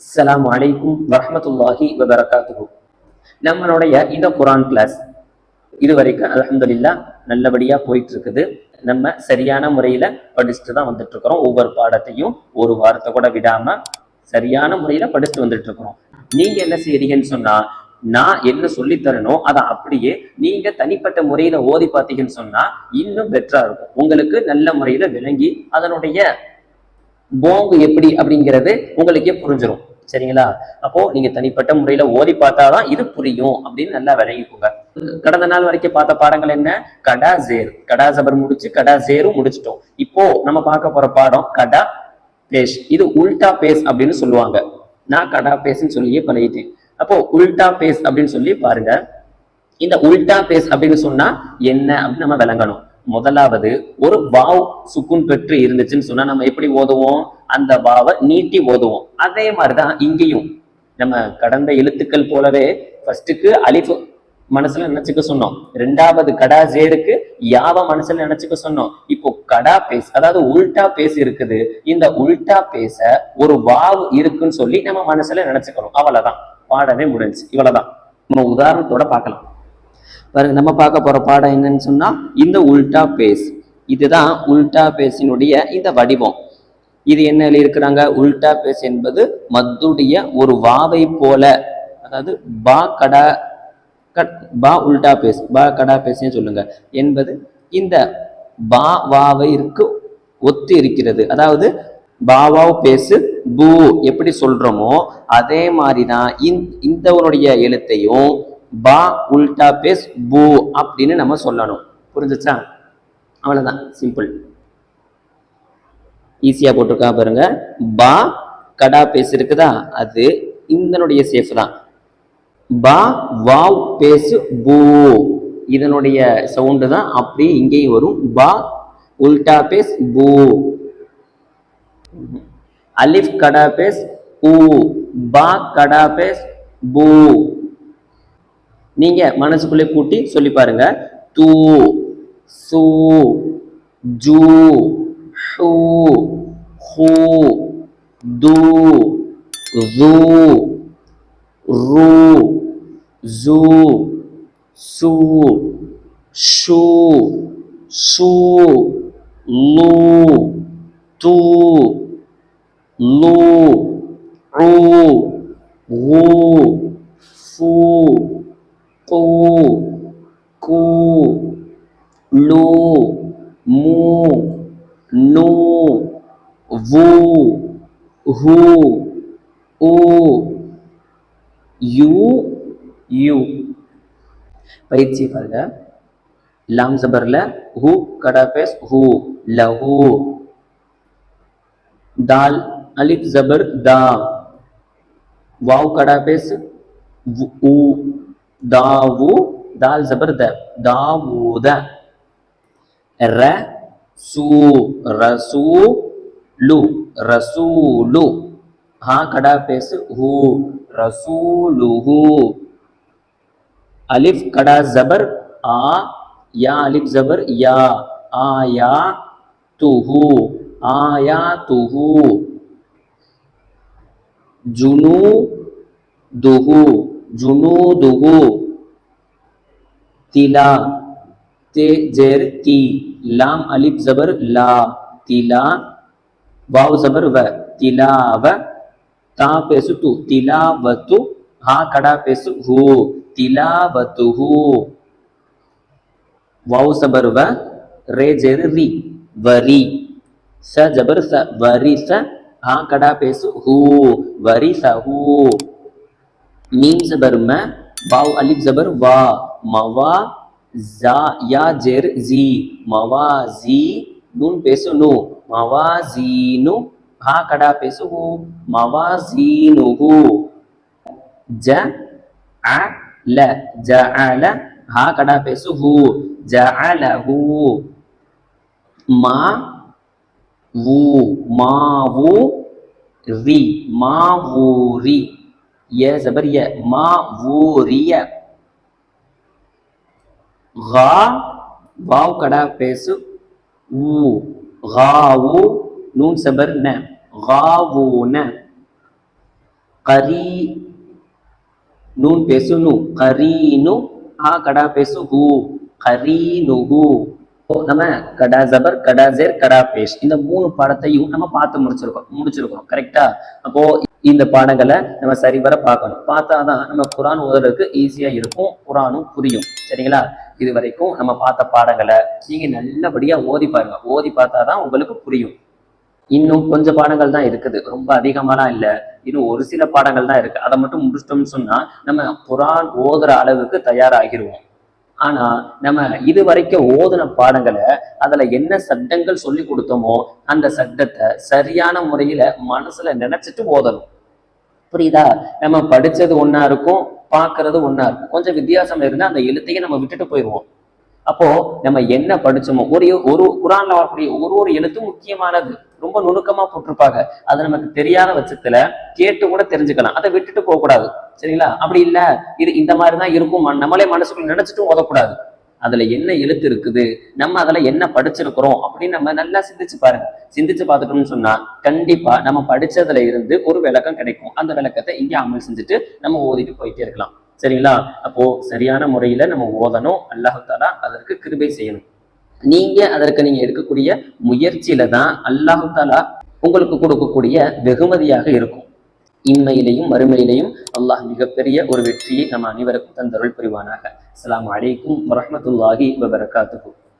அஸ்லாம் வலைக்கும் வரமத்துல்லாஹி வபரகாத்து நம்மளுடைய இந்த குரான் கிளாஸ் இது வரைக்கும் அல்ஹம்துலில்லா நல்லபடியாக போயிட்டு இருக்குது நம்ம சரியான முறையில் படிச்சுட்டு தான் வந்துட்டு இருக்கிறோம் ஒவ்வொரு பாடத்தையும் ஒரு வாரத்தை கூட விடாம சரியான முறையில் படிச்சுட்டு வந்துட்டு இருக்கிறோம் நீங்க என்ன செய்றீங்கன்னு சொன்னா நான் என்ன சொல்லித் அதை அப்படியே நீங்க தனிப்பட்ட முறையில ஓதி பார்த்தீங்கன்னு சொன்னா இன்னும் பெட்டரா இருக்கும். உங்களுக்கு நல்ல முறையில விளங்கி அதனுடைய போங்கு எப்படி அப்படிங்கிறது உங்களுக்கே புரிஞ்சிடும் சரிங்களா? அப்போ நீங்க தனிப்பட்ட முறையில ஓதி பார்த்தாதான் இது புரியும் அப்படின்னு நல்லா விளங்கிக்கோங்க. கடந்த நாள் வரைக்கும் பார்த்த பாடங்கள் என்ன? கடா ஜேர் கடா ஜபர் முடிச்சு கடா ஜேரும் முடிச்சிட்டோம். இப்போ நம்ம பார்க்க போற பாடம் கடா பேஷ். இது உல்டா பேஸ் அப்படின்னு சொல்லுவாங்க. நான் கடா பேஸ்ன்னு சொல்லியே பழகிட்டேன். அப்போ உல்டா பேஸ் அப்படின்னு சொல்லி பாருங்க. இந்த உல்டா பேஸ் அப்படின்னு சொன்னா என்ன அப்படின்னு நம்ம விளங்கணும். முதலாவது ஒரு வாவ் சுக்குன் பெற்று இருந்துச்சுன்னு சொன்னா நம்ம எப்படி ஓதுவோம்? அந்த வாவை நீட்டி ஓதுவோம். அதே மாதிரிதான் இங்கேயும். நம்ம கடந்த எழுத்துக்கள் போலவே ஃபர்ஸ்ட்டுக்கு அலிஃபு மனசுல நினைச்சுக்க சொன்னோம். ரெண்டாவது கடா ஜேருக்கு யாவ மனசுல நினைச்சுக்க சொன்னோம். இப்போ கடா பேஸ் அதாவது உல்டா பேஸ் இருக்குது. இந்த உல்டா பேச ஒரு வாவ் இருக்குன்னு சொல்லி நம்ம மனசுல நினைச்சுக்கணும். அவ்வளவுதான். பாடமே முடிஞ்சு இவ்வளவுதான். நம்ம உதாரணத்தோட பார்க்கலாம். பாருங்க நம்ம பார்க்க போகிற பாடம் என்னன்னு சொன்னால் இந்த உல்டா பேஸ். இதுதான் உல்டா பேஸினுடைய இந்த வடிவம். இது என்ன எழுதியிருக்கிறாங்க? உல்டா பேஸ் என்பது மத்துடைய ஒரு வாவை போல அதாவது பா கடா கட் பா உல்டா பேஸ் பா கடா பேஸ்னு சொல்லுங்க. என்பது இந்த பா வாவைக்கு ஒத்து இருக்கிறது. அதாவது பாவாவ் பேசு பூ எப்படி சொல்றோமோ அதே மாதிரி தான் இந்தவனுடைய எழுத்தையும் பா உல்டா பேஸ் பூ அப்படின்னு நம்ம சொல்லணும். புரிஞ்சிச்சா? அவ்வளோதான் சிம்பிள் ஈஸியாக போட்டிருக்கா பாருங்க. பா கடா பேஸ் இருக்குதா? அது இதனுடைய சேஃப் தான். பா வாவ் பேஸ் பூ. இதனுடைய சவுண்டு தான் அப்படியே இங்கேயும் வரும். பா உல்டா பேஸ் பூ. அலிஃப் கடா பேஸ் ஊ. பா கடா பேஸ் பூ. நீங்க மனசுக்குள்ளே கூட்டி சொல்லி பாருங்க. தூ சூ ஜூ ஹூ ஹூ து து ரூ ஜூ சு ஷூ சு லூ தூ லூ ரு ஊ மூ நூ வு ஹூ ஊ யூ யூ பயிற்சி பாருங்க லாம் ஜபர்ல ஹூ கடா பேஸ் ஹூ லஹூ தால் அலிஃப் ஜபர் தா வாவ் கடா பேஸ் ஊ தாவு தால் ஜபர் த தாவூத र सू रसू लू रसूलू। हाँ कड़ा पेस हु, रसूलुहु। अलिफ, कड़ा, जबर, आ, या, अलिफ, जबर, या आया तुहु आया तुहु जुनू दुहु जुनू दुहु तिला, ते, जेर, ती। லாம் அலிப் ஜபர் லா திலா வாவ் ஜபர் வ திலாவ தா பேசு து திலாவத்து ஹா கடா பேசு ஹூ திலாவத்து ஹூ வாவ் ஜபர் வ ரே ஜெர் ரி வரி ச ஜபர் ச வரி ச ஹா கடா பேசு ஹூ வரி ச ஹூ மீம் ஜபர் ம வாவ் அலிப் ஜபர் வா மவா जा, या जेर जी मवाजी नून पेसो नो मवाजीनु हा कड़ा पेसो हो मवाजीनुहु ज अ ल जअल हा कड़ा पेसो हो जअलहु मा, वु मावु री मावूरी यह जबर यह मावूरिया ஹா வாவ் கடா பேசு ஊ ஹாவு நூன் சபர் ந ஹாவூன கரி நூன் பேசு நு. கரீனு ஆ கடா பேசு ஹூ. கரீனுஹூ நம்ம கடா ஜபர் கடா ஜேர் கடா பேஷ். இந்த மூணு பாடத்தையும் நம்ம பார்த்து முடிச்சிருக்கோம் முடிச்சிருக்கோம். கரெக்டா அப்போ இந்த பாடங்களை நம்ம சரிவர பார்க்கணும். பார்த்தாதான் நம்ம குரான் ஓதுறதுக்கு ஈஸியா இருக்கும் குரானும் புரியும். சரிங்களா? இது வரைக்கும் நம்ம பார்த்த பாடங்களை நீங்க நல்லபடியா ஓதி பாருங்க. ஓதி பார்த்தாதான் உங்களுக்கு புரியும். இன்னும் கொஞ்சம் பாடங்கள் தான் இருக்குது. ரொம்ப அதிகமாலாம் இல்லை. இன்னும் ஒரு சில பாடங்கள் தான் இருக்கு. அதை மட்டும் முடிச்சிட்டோம்னு சொன்னா நம்ம குரான் ஓதுற அளவுக்கு தயாராகிடுவோம் ஆனா நம்ம இது வரைக்கும் ஓதுன பாடங்களை அதுல என்ன சட்டங்கள் சொல்லி கொடுத்தோமோ அந்த சட்டத்தை சரியான முறையில மனசுல நினைச்சிட்டு ஓதணும். புரியுதா? நம்ம படிச்சது ஒன்னா இருக்கும் பாக்குறது ஒன்னா இருக்கும். கொஞ்சம் வித்தியாசம் இருந்தா அந்த எழுத்தையே நம்ம விட்டுட்டு போயிடுவோம் அப்போ நம்ம என்ன படிச்சோமோ ஒரு ஒரு குரான்ல வரக்கூடிய ஒரு ஒரு எழுத்தும் முக்கியமானது. ரொம்ப நுணுக்கமா போட்டிருப்பாங்க. அது நமக்கு தெரியாத பட்சத்துல கேட்டு கூட தெரிஞ்சுக்கலாம். அதை விட்டுட்டு போக கூடாது சரிங்களா? அப்படி இல்லை. இது இந்த மாதிரி தான் இருக்கும். ம- நம்மளே மனசுக்குள்ள நினைச்சிட்டும் ஓதக்கூடாது. அதுல என்ன எழுத்து இருக்குது? நம்ம அதுல என்ன படிச்சிருக்கிறோம்? அப்படின்னு நம்ம நல்லா சிந்திச்சு பாருங்க. சிந்திச்சு பார்த்துட்டோம்னு சொன்னா கண்டிப்பா நம்ம படிச்சதுல இருந்து ஒரு விளக்கம் கிடைக்கும். அந்த விளக்கத்தை இங்கே அமல் செஞ்சுட்டு நம்ம ஓதிட்டு போயிட்டே இருக்கலாம். சரிங்களா? அப்போ சரியான முறையில நம்ம ஓதணும். அல்லாஹாலா அதற்கு கிருபை செய்யணும். நீங்க அதற்கு நீங்க எடுக்கக்கூடிய முயற்சியில தான் அல்லாஹாலா உங்களுக்கு கொடுக்கக்கூடிய வெகுமதியாக இருக்கும். இன்மையிலையும் மறுமையிலையும் அல்லாஹ் மிகப்பெரிய ஒரு வெற்றியை நம்ம அனைவருக்கும் தந்தருள் புரிவானாக. அஸ்லாம் அலைக்கும் வரமத்துல்லாஹி வபரகாத்துக்கும்